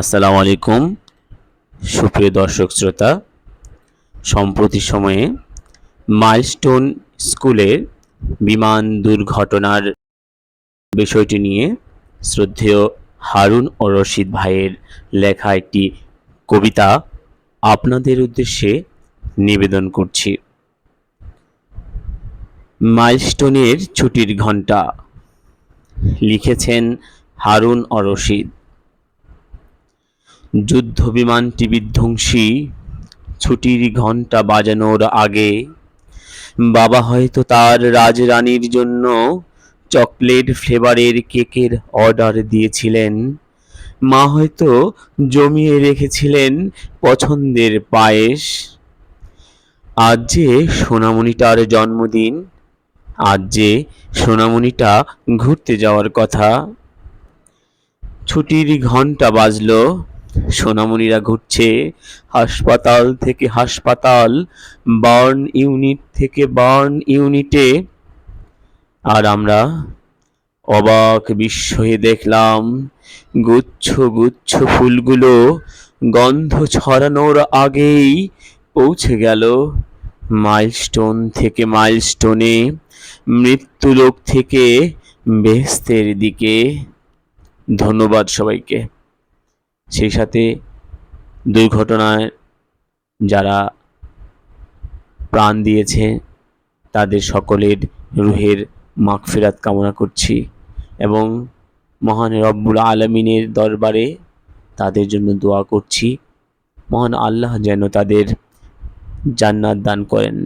আসসালামু আলাইকুম, সুপ্রিয় দর্শক শ্রোতা। সম্প্রতি সময়ে মাইলস্টোন স্কুলের বিমান দুর্ঘটনার বিষয়টি নিয়ে শ্রদ্ধেয় হারুন ও রশিদ ভাইয়ের লেখা একটি কবিতা আপনাদের উদ্দেশ্যে নিবেদন করছি। মাইলস্টোনের ছুটির ঘণ্টা লিখেছেন হারুন ও রশিদ। যুদ্ধ বিমানটি বিধ্বংসী। ছুটির ঘণ্টা বাজানোর আগে বাবা হয়তো তার রাজরানীর জন্য চকলেট ফ্লেভারের কেকের অর্ডার দিয়েছিলেন। মা হয়তো জমিয়ে রেখেছিলেন পছন্দের পায়েস। আজ যে সোনামণিটার জন্মদিন, আজ যে সোনামণিটা ঘুরতে যাওয়ার কথা। ছুটির ঘণ্টা বাজলো। সোনামণিরা ঘুরছে হাসপাতাল থেকে হাসপাতাল, বার্ন ইউনিট থেকে বার্ন ইউনিটে। আর আমরা অবাক বিস্ময়ে দেখলাম গুচ্ছ গুচ্ছ ফুলগুলো গন্ধ ছড়ানোর আগেই পৌঁছে গেল মাইলস্টোন থেকে মাইলস্টোনে, মৃত্যুলোক থেকে বেহেস্তের দিকে। ধন্যবাদ সবাইকে। সেই সাথে দুর্ঘটনায় যারা প্রাণ দিয়েছে, তাদের সকলের রুহের মাগফিরাত কামনা করছি এবং মহান রব্বুল আলমিনের দরবারে তাদের জন্য দোয়া করছি। মহান আল্লাহ যেন তাদের জান্নাত দান করেন।